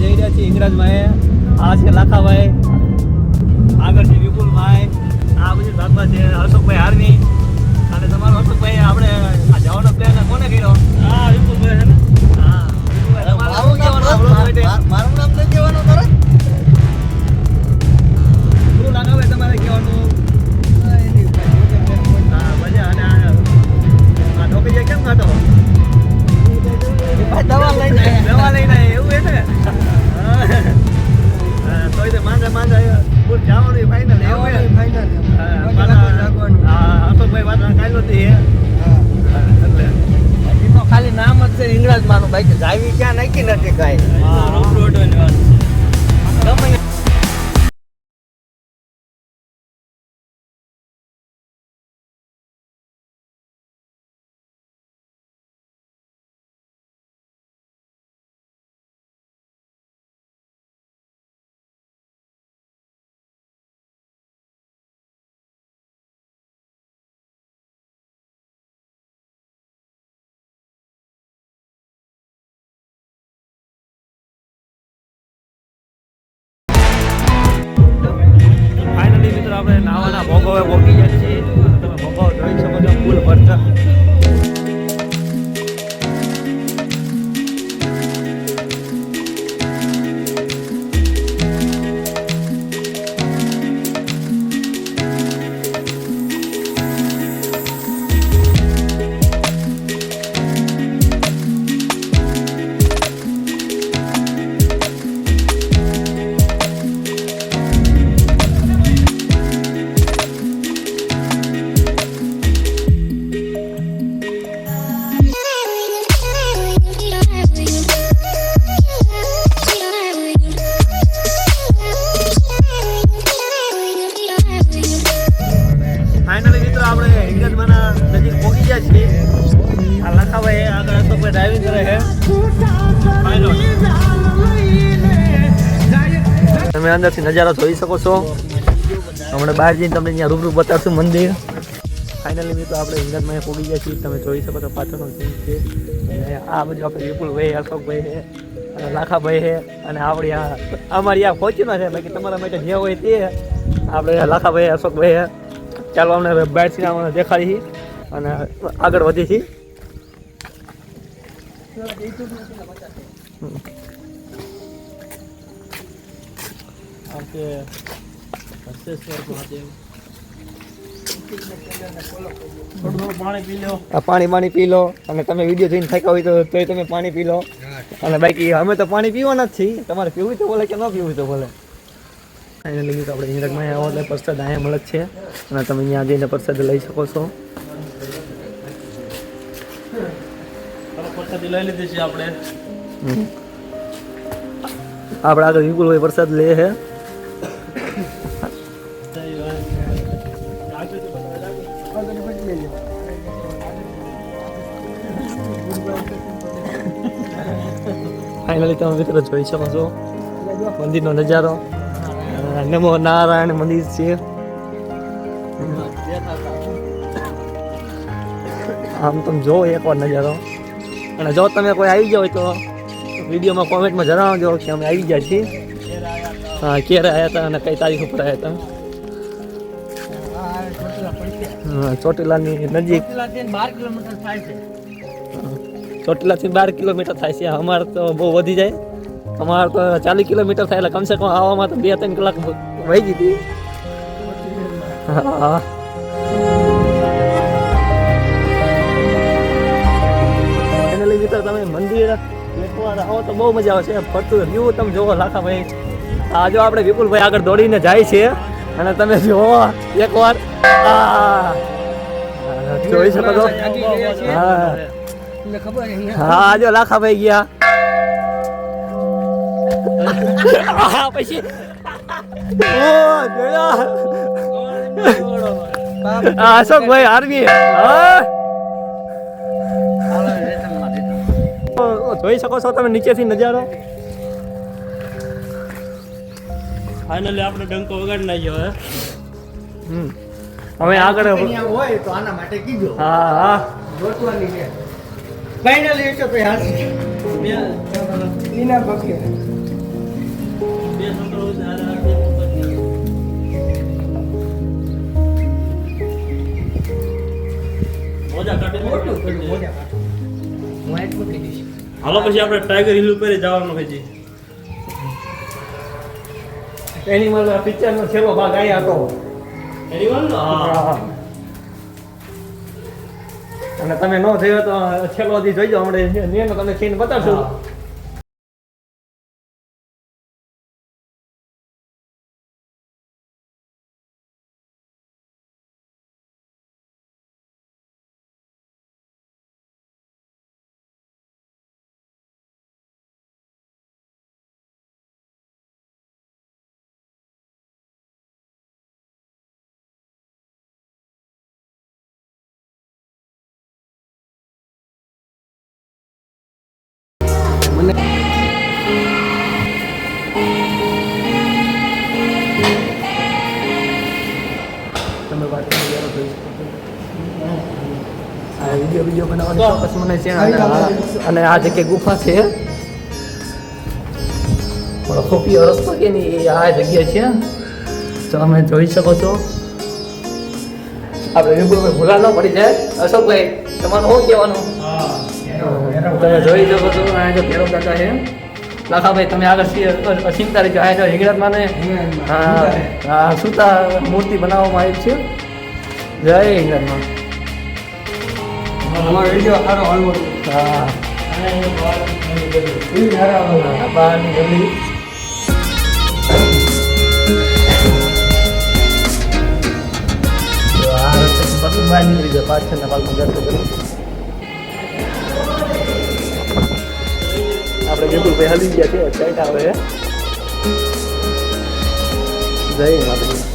જઈ રહ્યા છીએ ઇંગરાજમાં આ છે લાખાભાઈ. આગળ છે વિપુલભાઈ. આ બધી ભાગમાં છે અશોકભાઈ આર્મી અને તમારો અશોકભાઈ આપણે આ જવાનો પ્લાન કોને કર્યો? હા વિપુલભાઈ હા? મારું નામ નહીં કહેવાનું તારે? નક્કી નથી કાંઈ. nuevo તમે અંદરથી નજારો જોઈ શકો છો. હમણાં બહાર જઈને તમને ત્યાં રૂબરૂ બતાવશું મંદિર. ફાઇનલી મિત્રો, આપણે ઇંગ્લેન્ડમાં પોગી ગયા છીએ. તમે જોઈ શકો છો પાછળનો સીન છે. અને આ બધું આપણે વિપુલભાઈ અશોકભાઈ છે, અને લાખાભાઈ છે, અને આપણી આ અમારી આ ફોર્ચ્યુનર છે. બાકી તમારા માટે જે હોય તે આપણે લાખાભાઈ અશોકભાઈ છે. ચાલો અમને બહારથી અમને દેખાડી અને આગળ વધી છીએ. આમ હસ્તેશ્વર મહાદેવ પાણી પી લો. આ પાણી પાણી પી લો. અને તમે વીડિયો જોઈને થાક્યા હોય તો તોય તમે પાણી પી લો. અને બાકી અમે તો પાણી પીવાના જ છીએ. તમારે પીવું તો બોલે કે ન પીવું તો બોલે લીધું આપણે ઇંગ્રેજમાં આવો એટલે પ્રસાદ અહીંયા મળે છે. અને તમે અહીંયા જઈને પ્રસાદ લઈ શકો છો. પ્રસાદી લઈ લીધી છે આપણે. આગળ આપણે આગળ વિપુલભાઈ પ્રસાદ લે છે. ફાઇનલી તમે મિત્રો જોઈ શકો છો. મંદિરનો નજારો. નમો નારાયણ મંદિર છે. આમ તમે જો એકવાર નજારો. અને જો તમે કોઈ આવી જાવ હોય તો વિડીયોમાં કોમેન્ટમાં જણાવજો કે અમે આવી ગયા છીએ. હા, ક્યારે આવ્યા હતા અને કઈ તારીખ ઉપર આવ્યા હતા. ચોટીલાની નજીક. ચોટીલાથી બાર કિલોમીટર થાય છે. અમારે તો બહુ વધી જાય. અમારે તો ચાલીસ કિલોમીટર થાય એટલે કમસે કમ આવવામાં તો બે ત્રણ કલાક વહી ગઈ હતી. હા. મિત્રો તમે મંદિર આવો તો બહુ મજા આવશે. ફરતું વ્યૂ તમે જોવો લાખાભાઈ. આ જો આપણે વિપુલભાઈ આગળ દોડીને જાય છે. અને તમે જોવો એકવાર જોઈ શકો છો. હા ખબર છે હા ગયા. પછી? જોયા. આ આર્મી. જોઈ શકો છો તમે નીચેથી નજારો. ફાઇનલી આપણે ડંકો વગાડી નાખ્યો હે? હમ. હવે આગળ અહીંયા હોય તો આના માટે કીધું હા હા. ગોતવાની છે. ફાઇનલી એ તો ભાઈ હાલ. લીના દઈશ. હાલો પછી આપણે ટાઈગર હિલ ઉપર જવાનું છે જી. એનિમલ પિક્ચરનો છેલ્લો ભાગ અહીંયા હતો. હા. અને તમે ન થયો તો છેલ્લો દી જોઈજો હમણાં. નિયમ તમને સીન બતાવશું. તમે વાત. આ વીડિયો વીડિયો બનાવવાનો ચોક્કસ મને છે અને આ- જગ્યાએ ગુફા છે. ખોપીયો રસ્તો કે નહીં એ આ જગ્યા છે. તો તમે જોઈ શકો છો. આપણે વિપુલભાઈ ભૂલા ન પડી જાય. અશોકભાઈ તમારું શું કહેવાનું? તમે જોઈ શકો છો આ જો ભેરવ દાદા છે. લાખાભાઈ તમે આગળ અસીમ તારીખ આ જો હિંગળાજમાં ને? હા હા સુતા મૂર્તિ બનાવવામાં આવી છે. જય હિંગળાજમાં અમારો વીડિયો સારો હાલવો હા. બહારની ગલી આ બહાર નીકળી જાય પાછળના આપણે વિપુલભાઈ હલી ગયા છે સાઈડ આવે જય માતાજી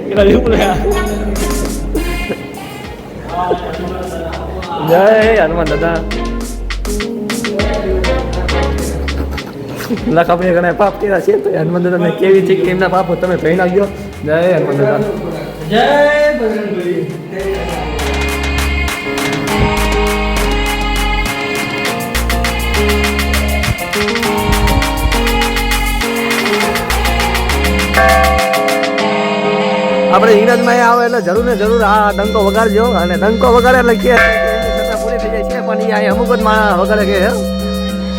કેટલા વિપુલભાઈ જય હનુમાન દાદા લખાભાઈ ઘણા પાપ કર્યા છે તો હનુમાન દાદા મેં કેવી છે કે એમના પાપો તમે ભણી નાખ્યો જય હનુમાન દાદા જય બજરંગબલી આપણે ઇંગ્રજમાં આવે એટલે જરૂર ને જરૂર આ ડંકો વગાડજો અને ડંકો વગાડે કે પૂરી થઈ જાય છે, પણ એ અહીં અમુક જ માણસ વગાડે કે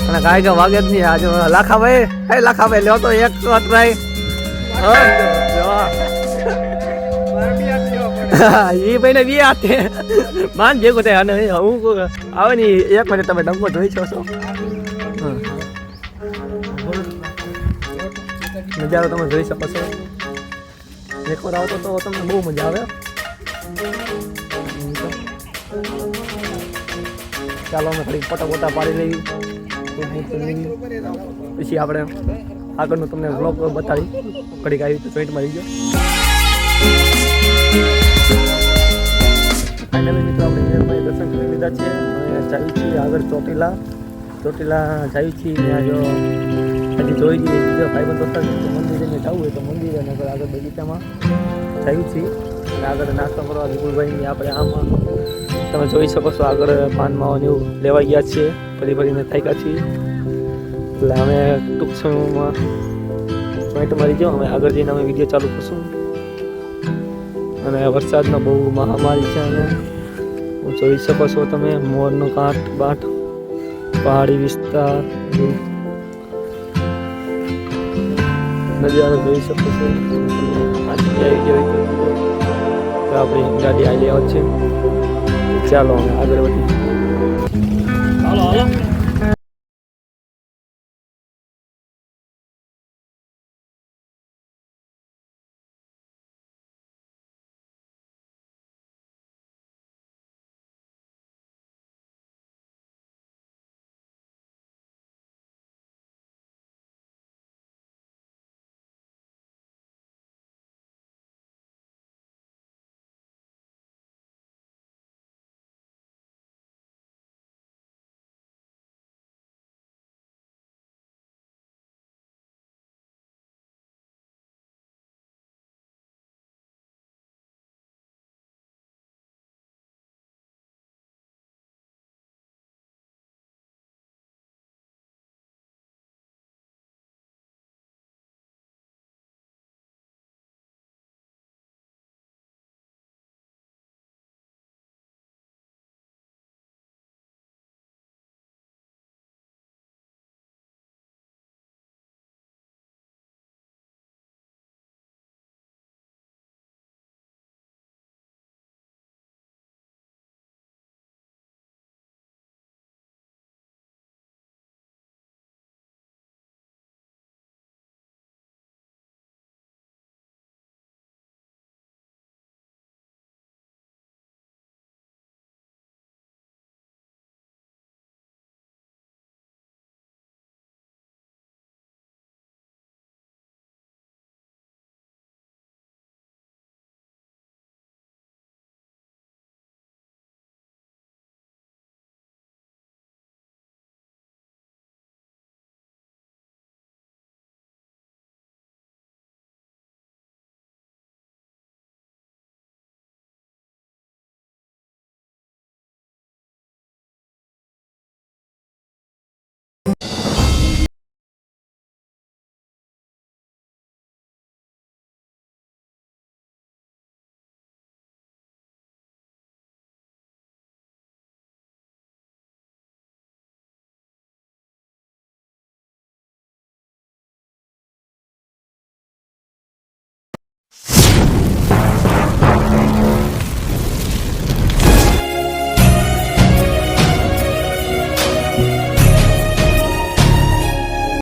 અને કાંઈ કે વાગે જ નહીં આજે લાખાભાઈ, હે લાખાભાઈ, લ્યો તો એક ટ્રાય એ ભાઈને બી હાથે માન ભેગું થાય અને હું આવે ને એક મિનિટ તમે ડંકો જોઈ છો છો. નજારો તમે જોઈ શકો છો. એકવાર આવતો તો તમને બહુ મજા આવે. ચાલો અમે થોડીક ફોટા ફોટા પાડી લઈ. પછી આપણે આગળનું તમને બ્લોગ બતાવી. ઘડીક આવી તો જોઈન્ટમાં રહી ગયો ફાઇનલી મિત્રો, આપણે નિરમભાઈ દર્શન કરી લીધા છે. જઈએ છીએ આગળ ચોટીલા ચોટીલા જાય છીએ ત્યાં જો હજી જોઈ જઈએ, બીજા ભાઈબંધ દોસ્તાર છે મંદિરે જવું હોય તો મંદિરે અને આગળ બગીચામાં જાય છીએ આગળ નાસ્તો કરવા વિપુલભાઈની આપણે આમાં તમે જોઈ શકો છો, આગળ પાનમાં એવું લેવા ગયા છીએ ફરી ફરીને થાક્યા છીએ એટલે અમે ટૂંક સમયમાં જોઈન્ટ મારી જાઓ અમે આગળ જઈને અમે વીડિયો ચાલુ કરશું. અને વરસાદનો બહુ મહામારી છે અને હું જોઈ શકો છો તમે, મોરનો કાંઠ, બાંઠ, પહાડી વિસ્તાર નજારો જોઈ શકો છો. તો આપણી ગાડી આવી છે. ચાલો અમે આગળ વધીએ. હાલો હાલો.